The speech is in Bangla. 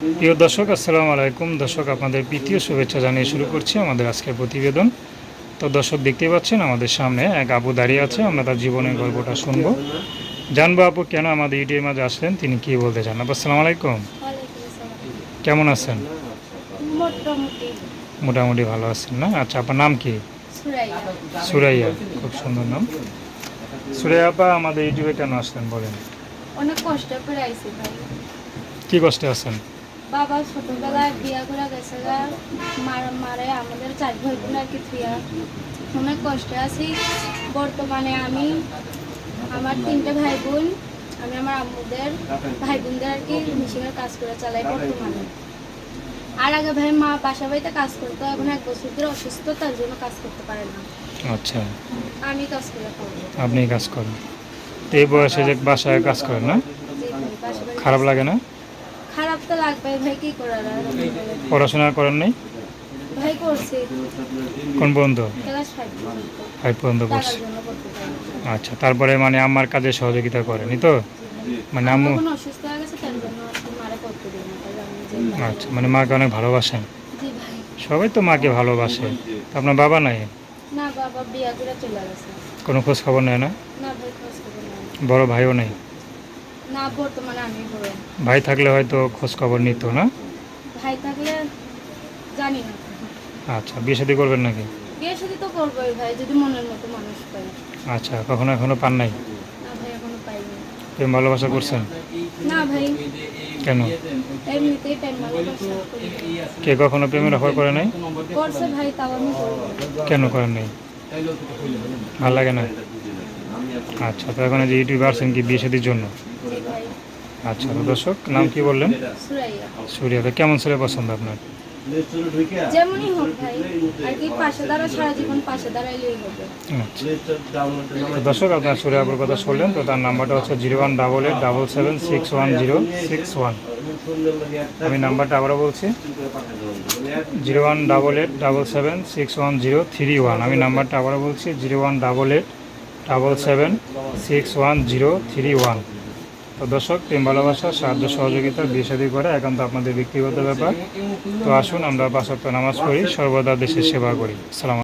প্রিয় দর্শক আসসালামু আলাইকুম। দর্শক আপনাদের প্রীতীয় শুভেচ্ছা জানিয়ে শুরু করছি আমাদের আজকের প্রতিবেদন। তো দর্শক দেখতেই পাচ্ছেন আমাদের সামনে এক আপু দাঁড়িয়ে আছে। আমরা তার জীবনের গল্পটা শুনব। জানব আপু কেন আমাদের ইউটিউবের মাঝে আসলেন? তিনি কি বলতে চান? আপু আসসালামু আলাইকুম। কেমন আছেন? মোটামুটি। ভালো আছেন না? আচ্ছা আপনার নাম কি? সুরাইয়া। সুরাইয়া খুব সুন্দর নাম। সুরাইয়া আপা আমাদের ইউটিউবে কেন আসলেন বলেন? অনেক কষ্ট করে আইছি ভাই। কি কষ্টে আছেন? বাবা ছোটবেলায় বিয়া করে গেছে মার মারে আমাদের চার ভাই বোন আর কি থুয়া অনেক কষ্টে আছি। বর্তমানে আমি আমার তিনটে ভাই বোন আমি আমার আম্মুদের ভাই বোনদের আর কি মেশিনের কাজ করে চালাই বর্তমানে। আর আগে ভাই মা বাসা বাড়িতে কাজ করতো এখন এক বছর ধরে অসুস্থ তার জন্য কাজ করতে পারে না। আচ্ছা। আমি কাজ করে করব আপনি কাজ করেন। এই বয়সে যে বাসায় কাজ করেন না? খারাপ লাগে না? তো লাগবে ভাই কি করার? পড়াশোনা করেন নাই? ভাই করছি। কোন পর্যন্ত? ক্লাস ফাইভ ফাইভ পর্যন্ত জন্য আচ্ছা তারপরে মানে আমার কাজে সহযোগিতা করেনি তো? মানে আম্মু অসুস্থ হয়ে গেছে তার জন্য মারা করতে দিই না আমি আচ্ছা মানে মাকে অনেক ভালোবাসেন? জি ভাই। সবাই তো মাকে ভালোবাসে। আপনার বাবা নাই? না বাবা বিয়া করে চলে গেছে। কোনো খোঁজ খবর নেয় না। বড় ভাইও নেই? না বর্তমানে আমি বড় ভাই থাকলে হয়তো খোঁজ খবর নিত না? ভাই থাকলে জানি না। আচ্ছা বিয়ে শাদী করবেন নাকি? বিয়ে তো করবোই ভাই যদি মনের মতো মানুষ পাই আচ্ছা কখনো এখনও পান নাই? না ভাই এখনও পাইনি। প্রেম ভালোবাসা করছেন? না ভাই। কেন? এমনিতেই টাইম ভালোবাসা। কে কখনো প্রেমের অফার করে নাই? করছে ভাই তাও আমি কেন করেন নাই? ভালো লাগে না? আচ্ছা তো এখন যে ইউটিউবে আসছেন কি বিয়ে শাদির জন্য? আচ্ছা দর্শক নাম কি বললেন? সুরিয়া তো কেমন ছেলে পছন্দ আপনার? যেমনই হোক ভাই আর কি পাশে দাঁড়া সারা জীবন পাশে দাঁড়াইলেই হবে। আচ্ছা। দর্শক আপনার সুরিয়াপুর কথা শুনলেন তো তার নাম্বারটা হচ্ছে zero one double eight double seven six one zero six one. আমি নাম্বারটা আবারও বলছি zero one double eight double seven six one zero three one. আমি নাম্বারটা আবারও বলছি zero one double eight double seven six one zero three one. তো দর্শক, প্রেম, ভালোবাসা, সাহায্য, সহযোগিতা, বিয়ে করা একান্ত আপনাদের ব্যক্তিগত ব্যাপার। তো আসুন আমরা বাসত্ব নামাজ পড়ি, সর্বদা দেশের সেবা করি। সালাম